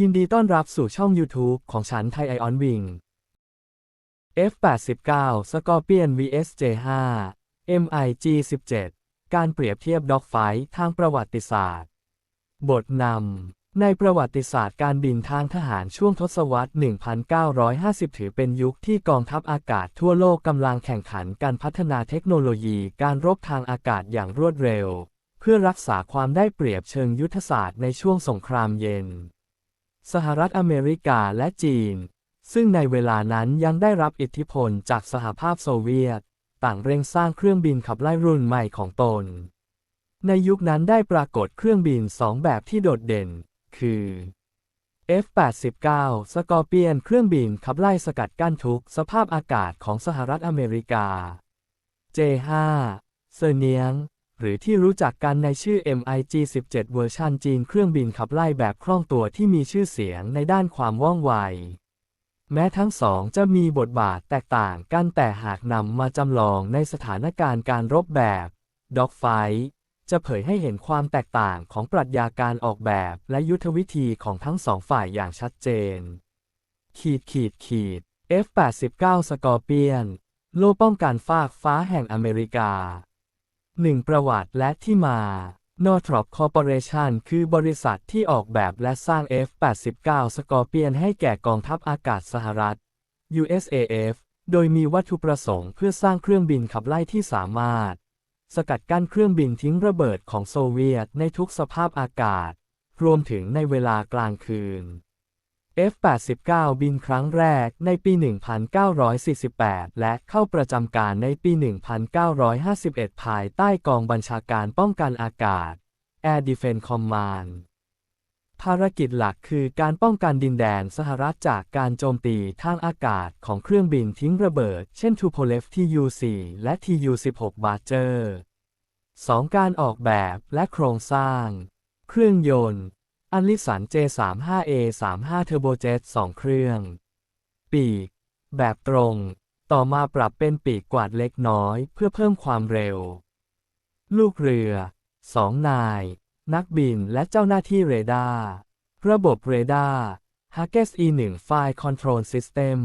ยินดีต้อนรับสู่ช่อง YouTube ของฉันไทยไอออนวิง F89 Scorpion vs J5 MiG 17 การเปรียบเทียบด็อกไฟท์ทางประวัติศาสตร์ บทนำ ในประวัติศาสตร์การบินทางทหารช่วงทศวรรษ 1950 ถือเป็นยุคที่กองทัพอากาศทั่วโลกกำลังแข่งขันการพัฒนาเทคโนโลยีการรบทางอากาศอย่างรวดเร็ว เพื่อรักษาความได้เปรียบเชิงยุทธศาสตร์ในช่วงสงครามเย็น สหรัฐอเมริกาและจีน ซึ่งในเวลานั้นยังได้รับอิทธิพลจากสหภาพโซเวียต ต่างเร่งสร้างเครื่องบินขับไล่รุ่นใหม่ของตน ในยุคนั้นได้ปรากฏเครื่องบินสองแบบที่โดดเด่น คือ F-89 Scorpion เครื่องบินขับไล่สกัดกั้นทุกสภาพอากาศของสหรัฐอเมริกา J5 เซเนียง หรือที่รู้จักกันในชื่อ MiG-17 เวอร์ชันจีนเครื่องบินขับไล่แบบคล่องตัวที่มีชื่อเสียงในด้านความว่องไว แม้ทั้งสองจะมีบทบาทแตกต่างกันแต่หากนำมาจำลองในสถานการณ์การรบแบบด็อกไฟจะเผยให้เห็นความแตกต่างของปรัชญาการออกแบบและยุทธวิธีของทั้งสองฝ่ายอย่างชัดเจน ขีดขีดขีด F89 สกอร์เปียน โล่ป้องกันฟากฟ้าแห่งอเมริกา 1. ประวัติและที่มา Northrop Corporation คือบริษัทที่ออกแบบและสร้าง F89 Scorpion ให้แก่กองทัพอากาศสหรัฐ USAF โดยมีวัตถุประสงค์เพื่อสร้างเครื่องบินขับไล่ที่สามารถ สกัดกั้นเครื่องบินทิ้งระเบิดของโซเวียตในทุกสภาพอากาศ รวมถึงในเวลากลางคืน F-89 บินครั้งแรกในปี 1948 และเข้าประจำการในปี 1951 ภายใต้กองบัญชาการป้องกันอากาศ Air Defense Command ภารกิจหลักคือการป้องกันดินแดนสหรัฐจากการโจมตีทางอากาศของเครื่องบินทิ้งระเบิด เช่น Tupolev Tu-4 และ Tu-16 Badger 2. การออกแบบและโครงสร้าง เครื่องยนต์ อันลิสัน J35A 35 Turbojet 2 เครื่อง ปีก แบบตรง ต่อมาปรับเป็นปีกกวาดเล็กน้อย เพื่อเพิ่มความเร็ว ลูกเรือ 2 นาย นักบินและเจ้าหน้าที่เรดาร์ ระบบเรดาร์ h a g g e s E1 Fire Control System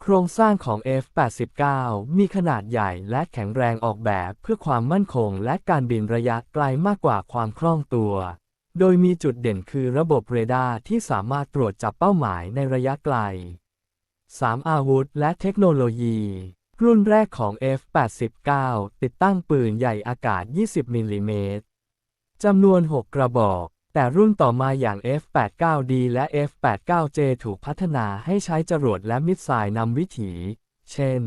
โครงสร้างของ F89 มีขนาดใหญ่และแข็งแรงออกแบบเพื่อความมั่นคงและการบินระยะไกลมากกว่าความคล่องตัว โดยมีจุดเด่นคือระบบเรดาร์ที่สามารถตรวจจับเป้าหมายในระยะไกล 3. อาวุธและเทคโนโลยี รุ่นแรกของ F89 ติดตั้งปืนใหญ่อากาศ 20 มิลลิเมตรจำนวน 6 กระบอก แต่รุ่นต่อมาอย่าง F89D และ F89J ถูกพัฒนาให้ใช้จรวดและมิสไซล์นำวิถี เช่น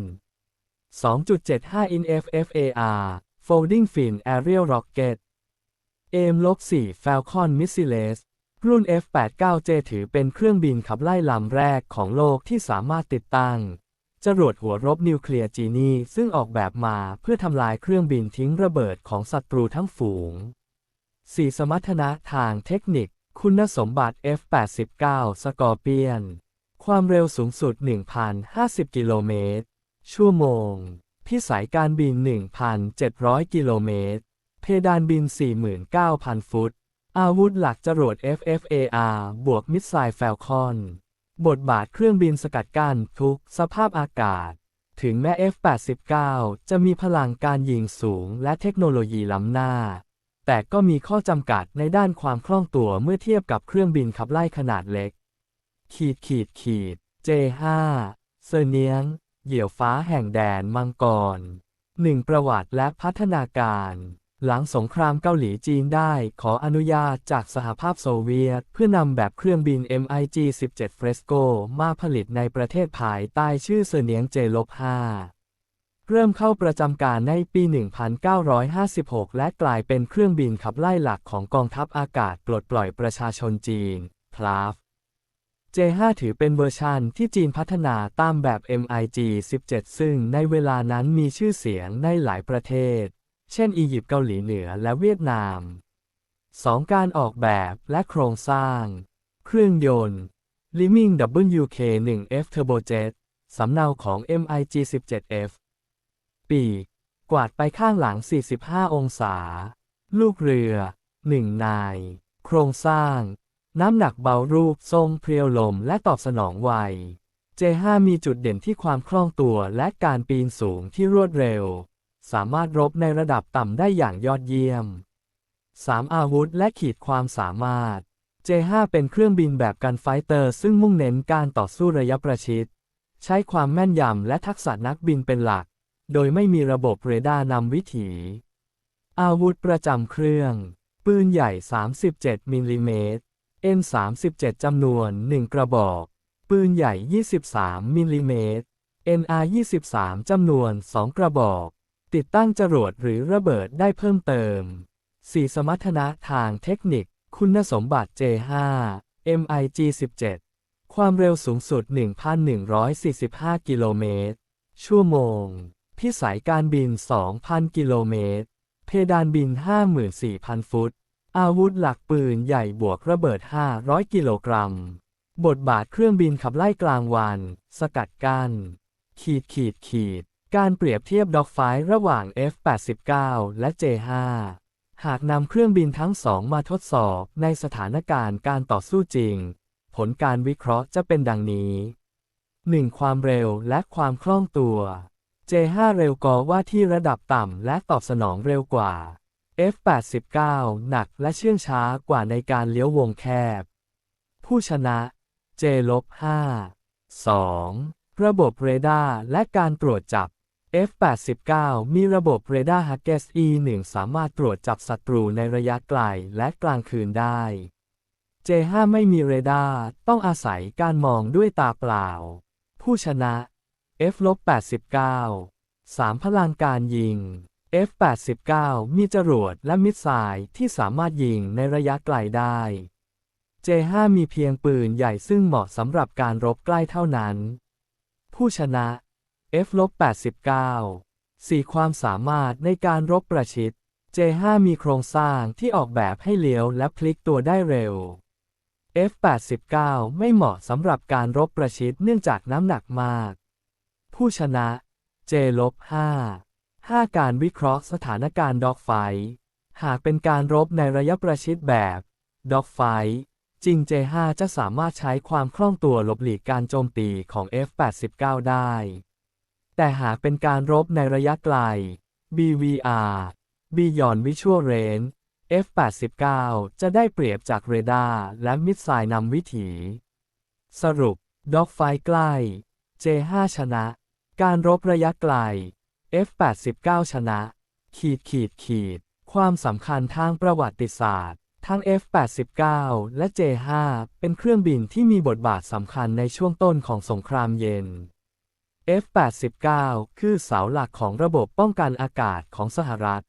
2.75 in FFAR Folding Fin Aerial Rocket เอมลบ4 Falcon Missiles รุ่น F-89J ถือเป็นเครื่องบินขับไล่ลำแรกของโลกที่สามารถติดตั้ง จรวดหัวรบนิวเคลียร์จีนีซึ่งออกแบบมาเพื่อทำลายเครื่องบินทิ้งระเบิดของศัตรูทั้งฝูง 4. สมรรถนะทางเทคนิค คุณสมบัติ F-89 Scorpion ความเร็วสูงสุด 1,050 กิโลเมตร ชั่วโมง พิสัยการบิน 1,700 กิโลเมตร เพดานบิน 49,000 ฟุต อาวุธหลักจรวด FFAR บวกมิสไซล์แฟลคอน บทบาทเครื่องบินสกัดกั้นทุกสภาพอากาศ ถึงแม้ F89 จะมีพลังการยิงสูงและเทคโนโลยีล้ำหน้า แต่ก็มีข้อจำกัดในด้านความคล่องตัวเมื่อเทียบกับเครื่องบินขับไล่ขนาดเล็ก ขีดขีดขีด J5 เซเนียง เหยี่ยวฟ้าแห่งแดนมังกร1ประวัติและพัฒนาการ หลังสงครามเกาหลีจีนได้ขออนุญาตจากสหภาพโซเวียต เพื่อนำแบบเครื่องบิน MiG-17 Fresco มาผลิตในประเทศภายใต้ชื่อเสนียง J-5 เริ่มเข้าประจำการในปี 1956 และกลายเป็นเครื่องบินขับไล่หลักของกองทัพอากาศปลดปล่อยประชาชนจีนพลาฟ J5 ถือเป็นเวอร์ชันที่จีนพัฒนาตามแบบ MiG-17 ซึ่งในเวลานั้นมีชื่อเสียงในหลายประเทศ เช่น อียิปต์เกาหลีเหนือและเวียดนาม 2. การออกแบบและโครงสร้าง เครื่องยนต์ Liming WK1F Turbojet สำเนาของ MiG-17F ปีกกวาดไปข้างหลัง 45 องศา ลูกเรือ 1 นาย โครงสร้าง น้ำหนักเบารูปทรงเพรียวลมและตอบสนองไว J5 มีจุดเด่นที่ความคล่องตัวและการปีนสูงที่รวดเร็ว สามารถรบในระดับต่ำได้อย่างยอดเยี่ยม 3. อาวุธและขีดความสามารถ J5 เป็นเครื่องบินแบบกันไฟเตอร์ซึ่งมุ่งเน้นการต่อสู้ระยะประชิด ใช้ความแม่นยำและทักษะนักบินเป็นหลัก โดยไม่มีระบบเรดาร์นำวิถี อาวุธประจำเครื่อง ปืนใหญ่ 37มิลลิเมตร N37 จำนวน 1 กระบอก ปืนใหญ่ 23มิลลิเมตร NR23 จำนวน 2 กระบอก ติดตั้งจรวดหรือระเบิดได้เพิ่มเติม 4 สมรรถนะทางเทคนิค คุณสมบัติ J5 MiG 17 ความเร็วสูงสุด 1,145 กิโลเมตร ชั่วโมง พิสัยการบิน 2,000 กิโลเมตร เพดานบิน 54,000 ฟุต อาวุธหลักปืนใหญ่บวกระเบิด 500 กิโลกรัม บทบาทเครื่องบินขับไล่กลางวัน สกัดกั้นขีดขีดขีด การเปรียบเทียบด็อกไฟระหว่าง F-89 และ J5 หากนำเครื่องบินทั้งสองมาทดสอบในสถานการณ์การต่อสู้จริง ผลการวิเคราะห์จะเป็นดังนี้ 1. ความเร็วและความคล่องตัว J5 เร็วกว่าที่ระดับต่ำและตอบสนองเร็วกว่า F89 หนักและเชื่องช้ากว่าในการเลี้ยววงแคบ ผู้ชนะ J-5 2. ระบบเรดาร์และการตรวจจับ F89 มีระบบเรดาร์ Hughes E1 สามารถตรวจจับศัตรูในระยะไกลและกลางคืนได้ J5 ไม่มีเรดาร์ต้องอาศัยการมองด้วยตาเปล่า ผู้ชนะ F89 3. พลังการยิง F89 มีจรวดและมิสไซล์ที่สามารถยิงในระยะไกลได้ J5 มีเพียงปืนใหญ่ซึ่งเหมาะสำหรับการรบใกล้เท่านั้น ผู้ชนะ F-89 4. ความสามารถในการรบประชิด J5 มีโครงสร้างที่ออกแบบให้เลี้ยวและพลิกตัวได้เร็ว F-89 ไม่เหมาะสำหรับการรบประชิดเนื่องจากน้ำหนักมาก ผู้ชนะ J-5 5. การวิเคราะห์สถานการณ์ด็อกไฟ หากเป็นการรบในระยะประชิดแบบด็อกไฟ จริง J5 จะสามารถใช้ความคล่องตัวหลบหลีกการโจมตีของ F89 ได้ แต่หากเป็นการรบในระยะไกล BVR Beyond Visual Range F89 จะได้เปรียบจากเรดาร์และมิสไซล์นำวิถี สรุป ด็อกไฟใกล้ J5 ชนะ การรบระยะไกล F89 ชนะ ขีดขีดขีด ความสำคัญทางประวัติศาสตร์ ทั้ง F89 และ J5 เป็นเครื่องบินที่มีบทบาทสำคัญในช่วงต้นของสงครามเย็น F89 คือเสาหลักของระบบป้องกันอากาศของสหรัฐ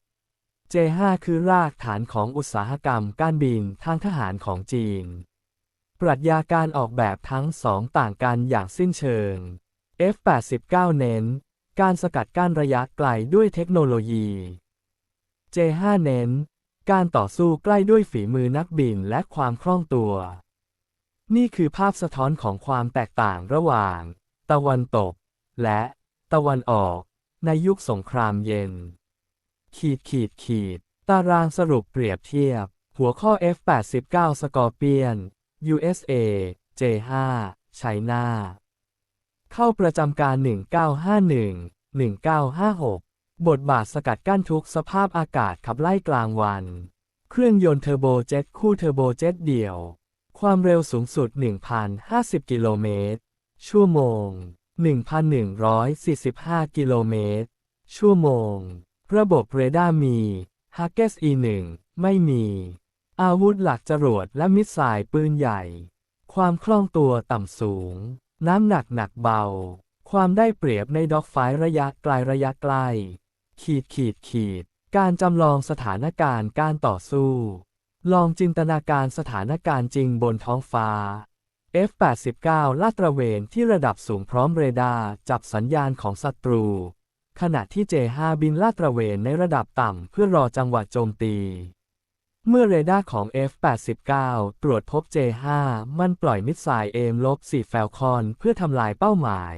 J5 คือรากฐานของอุตสาหกรรมการบินทางทหารของจีน ปรัชญาการออกแบบทั้งสองต่างกันอย่างสิ้นเชิง F89 เน้น การสกัดกั้นระยะไกลด้วยเทคโนโลยี J5 เน้น การต่อสู้ใกล้ด้วยฝีมือนักบินและความคล่องตัว นี่คือภาพสะท้อนของความแตกต่างระหว่าง ตะวันตก และตะวันออกในยุคสงครามเย็น ขีดขีดขีด ตารางสรุปเปรียบเทียบ หัวข้อ F89 Scorpion USA J5 ไชน่าเข้าประจำการ 1951 1956 บทบาทสกัดกั้นทุกสภาพอากาศขับไล่กลางวัน เครื่องยนต์เทอร์โบเจ็ตคู่เทอร์โบเจ็ตเดี่ยว ความเร็วสูงสุด 1,050 กิโลเมตร ชั่วโมง 1,145 กิโลเมตร ชั่วโมง ระบบเรดาร์มี h a g g e s E1 ไม่มี อาวุธหลักจรวดและมิสไซล์ปืนใหญ่ ความคล่องตัวต่ำสูง น้ำหนักหนักเบา ความได้เปรียบในด็อกไฟระยะไกลระยะใกล้ ขีดขีดขีด การจำลองสถานการณ์การต่อสู้ ลองจินตนาการสถานการณ์จริงบนท้องฟ้า F89 ลาดตระเวนที่ระดับสูงพร้อมเรดาร์จับสัญญาณของศัตรู ขณะที่ J5 บินลาดตระเวนในระดับต่ำเพื่อรอจังหวะโจมตี เมื่อเรดาร์ของ F89 ตรวจพบ J5 มันปล่อยมิสไซล์เอมลบ4แฟลคอนเพื่อทำลายเป้าหมาย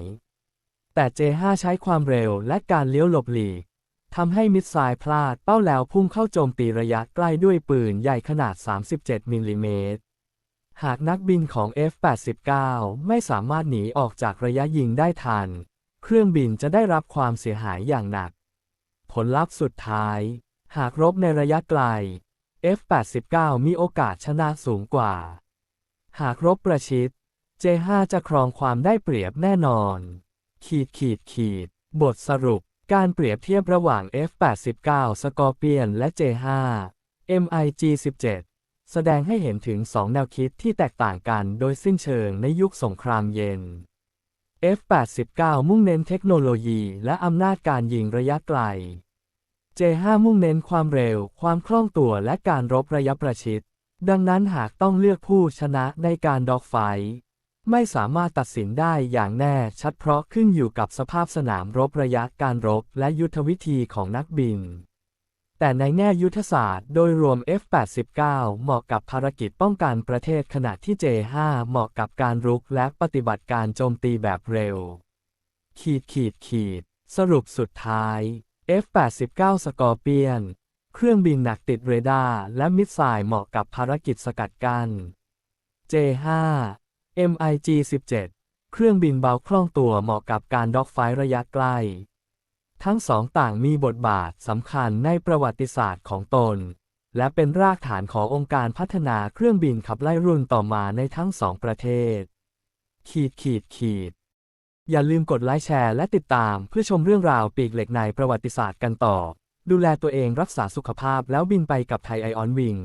แต่ J5 ใช้ความเร็วและการเลี้ยวหลบหลีกทำให้มิสไซล์พลาดเป้าแล้วพุ่งเข้าโจมตีระยะใกล้ด้วยปืนใหญ่ขนาด 37มิลลิเมตร หากนักบินของ F-89 ไม่สามารถหนีออกจากระยะยิงได้ทัน เครื่องบินจะได้รับความเสียหายอย่างหนัก ผลลัพธ์สุดท้าย หากรบในระยะไกล F-89 มีโอกาสชนะสูงกว่า หากรบประชิด J5 จะครองความได้เปรียบแน่นอน ขีดขีดขีด บทสรุป การเปรียบเทียบระหว่าง F-89 Scorpion และ J5 MiG-17 แสดงให้เห็นถึงสองแนวคิดที่แตกต่างกันโดยสิ้นเชิงในยุคสงครามเย็น F-89 มุ่งเน้นเทคโนโลยีและอำนาจการยิงระยะไกล J5 มุ่งเน้นความเร็ว ความคล่องตัวและการรบระยะประชิด ดังนั้นหากต้องเลือกผู้ชนะในการดอกไฟท์ไม่สามารถตัดสินได้อย่างแน่ชัดเพราะขึ้นอยู่กับสภาพสนามรบระยะการรบและยุทธวิธีของนักบิน แต่ในแง่ยุทธศาสตร์โดยรวม F-89 เหมาะกับภารกิจป้องกันประเทศขณะที่ J5 เหมาะกับการรุกและปฏิบัติการโจมตีแบบเร็ว ขีดขีดขีด สรุปสุดท้าย F-89 Scorpion เครื่องบินหนักติดเรดาร์และมิสไซล์เหมาะกับภารกิจสกัดกัน้น J5 MiG-17 เครื่องบินเบาคล่องตัวเหมาะกับการด็อกไฟท์ระยะใกล้ ทั้งสองต่างมีบทบาทสำคัญในประวัติศาสตร์ของตน และเป็นรากฐานขององค์การพัฒนาเครื่องบินขับไล่รุ่นต่อมาในทั้งสองประเทศ ขีดขีดขีด อย่าลืมกดไลค์แชร์และติดตามเพื่อชมเรื่องราวปีกเหล็กในประวัติศาสตร์กันต่อ ดูแลตัวเองรักษาสุขภาพแล้วบินไปกับไทยไอออนวิง